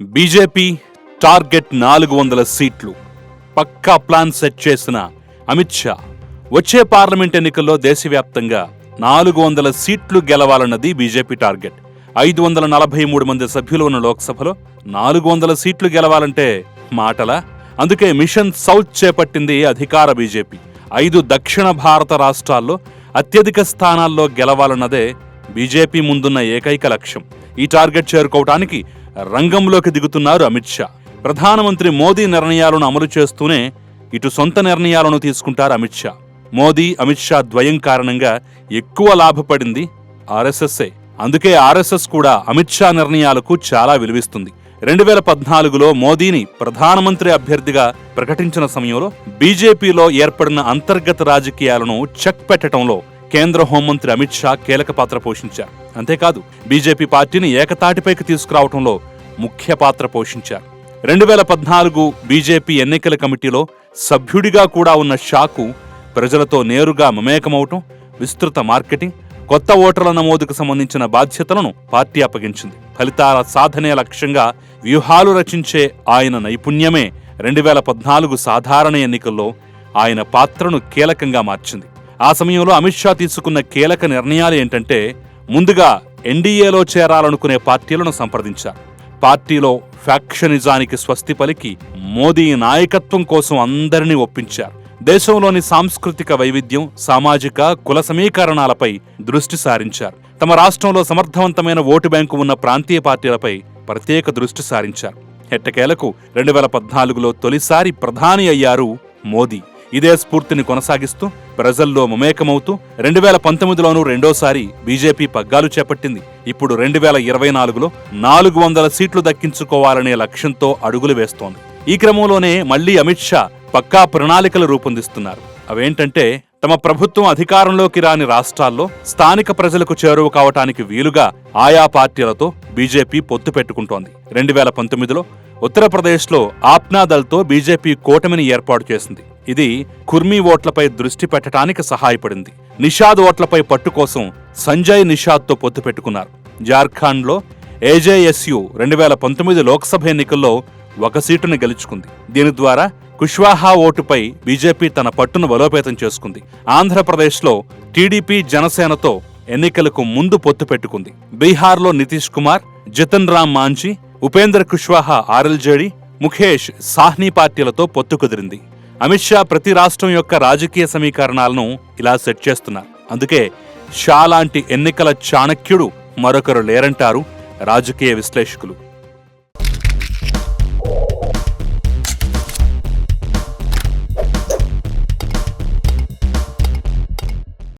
BJP target నాలుగు వందల సీట్లు. పక్కా ప్లాన్ సెట్ చేసిన అమిత్ షా వచ్చే పార్లమెంట్ ఎన్నికల్లో దేశవ్యాప్తంగా నాలుగు వందల సీట్లు గెలవాలన్నది బీజేపీ టార్గెట్. ఐదు వందల నలభై మూడు మంది సభ్యులు ఉన్న లోక్సభలో నాలుగు వందల సీట్లు గెలవాలంటే మాటలా? అందుకే మిషన్ సౌత్ చేపట్టింది అధికార బీజేపీ. ఐదు దక్షిణ భారత రాష్ట్రాల్లో అత్యధిక స్థానాల్లో గెలవాలన్నదే బీజేపీ ముందున్న ఏకైక లక్ష్యం. ఈ టార్గెట్ చేరుకోవటానికి రంగంలోకి దిగుతున్నారు అమిత్ షా. ప్రధానమంత్రి మోదీ నిర్ణయాలను అమలు చేస్తూనే ఇటు సొంత నిర్ణయాలను తీసుకుంటారు అమిత్ షా. మోదీ అమిత్ షా ద్వయం కారణంగా ఎక్కువ లాభపడింది ఆర్ఎస్ఎస్ఏ. అందుకే ఆర్ఎస్ఎస్ కూడా అమిత్ షా నిర్ణయాలకు చాలా విలువిస్తుంది. రెండు వేల పద్నాలుగులో మోదీని ప్రధానమంత్రి అభ్యర్థిగా ప్రకటించిన సమయంలో బీజేపీలో ఏర్పడిన అంతర్గత రాజకీయాలను చెక్ పెట్టడంలో కేంద్ర హోంమంత్రి అమిత్ షా కీలక పాత్ర పోషించారు. అంతేకాదు బీజేపీ పార్టీని ఏకతాటిపైకి తీసుకురావడంలో ముఖ్య పాత్ర పోషించారు. రెండు వేల పద్నాలుగు బీజేపీ ఎన్నికల కమిటీలో సభ్యుడిగా కూడా ఉన్న షాకు ప్రజలతో నేరుగా మమేకమవటం విస్తృత మార్కెటింగ్ కొత్త ఓటర్ల నమోదుకు సంబంధించిన బాధ్యతలను పార్టీ అప్పగించింది. ఫలితాల సాధనే లక్ష్యంగా వ్యూహాలు రచించే ఆయన నైపుణ్యమే రెండు వేల పద్నాలుగు సాధారణ ఎన్నికల్లో ఆయన పాత్రను కీలకంగా మార్చింది. ఆ సమయంలో అమిత్ షా తీసుకున్న కీలక నిర్ణయాలు ఏంటంటే ముందుగా ఎన్డీఏలో చేరాలనుకునే పార్టీలను సంప్రదించారు. పార్టీలో ఫ్యాక్షనిజానికి స్వస్తి పలికి మోదీ నాయకత్వం కోసం అందరినీ ఒప్పించారు. దేశంలోని సాంస్కృతిక వైవిధ్యం సామాజిక కుల సమీకరణాలపై దృష్టి సారించారు. తమ రాష్ట్రంలో సమర్థవంతమైన ఓటు బ్యాంకు ఉన్న ప్రాంతీయ పార్టీలపై ప్రత్యేక దృష్టి సారించారు. ఎట్టకేలకు రెండు వేల పద్నాలుగులో తొలిసారి ప్రధాని అయ్యారు మోదీ. ఇదే స్ఫూర్తిని కొనసాగిస్తూ ప్రజల్లో మమేకమవుతూ రెండు వేల పంతొమ్మిదిలోనూ రెండోసారి బీజేపీ పగ్గాలు చేపట్టింది. ఇప్పుడు రెండు వేల ఇరవై నాలుగులో నాలుగు వందల సీట్లు దక్కించుకోవాలనే లక్ష్యంతో అడుగులు వేస్తోంది. ఈ క్రమంలోనే మళ్ళీ అమిత్ షా పక్కా ప్రణాళికలు రూపొందిస్తున్నారు. అవేంటంటే తమ ప్రభుత్వం అధికారంలోకి రాని రాష్ట్రాల్లో స్థానిక ప్రజలకు చేరువ కావటానికి వీలుగా ఆయా పార్టీలతో బీజేపీ పొత్తు పెట్టుకుంటోంది. రెండు వేల పంతొమ్మిదిలో ఉత్తరప్రదేశ్లో ఆప్నాదల్తో బీజేపీ కూటమిని ఏర్పాటు చేసింది. ఇది కుర్మీ ఓట్లపై దృష్టి పెట్టడానికి సహాయపడింది. నిషాద్ ఓట్లపై పట్టు కోసం సంజయ్ నిషాద్తో పొత్తు పెట్టుకున్నారు. జార్ఖండ్లో ఏజేఎస్యు రెండు వేల పంతొమ్మిది లోక్సభ ఎన్నికల్లో ఒక సీటును గెలుచుకుంది. దీని ద్వారా కుష్వాహా ఓటుపై బీజేపీ తన పట్టును బలోపేతం చేసుకుంది. ఆంధ్రప్రదేశ్లో టీడీపీ జనసేనతో ఎన్నికలకు ముందు పొత్తు పెట్టుకుంది. బీహార్లో నితీష్ కుమార్ జితన్ రామ్ మాంజీ ఉపేంద్ర కుష్వాహా ఆర్ఎల్జేడి ముఖేష్ సాహ్ని పార్టీలతో పొత్తు కుదిరింది. అమిత్ షా ప్రతి రాష్ట్రం యొక్క రాజకీయ సమీకరణాలను ఇలా సెట్ చేస్తున్నారు. అందుకే షా లాంటి ఎన్నికల చాణక్యుడు మరొకరు లేరంటారు రాజకీయ విశ్లేషకులు.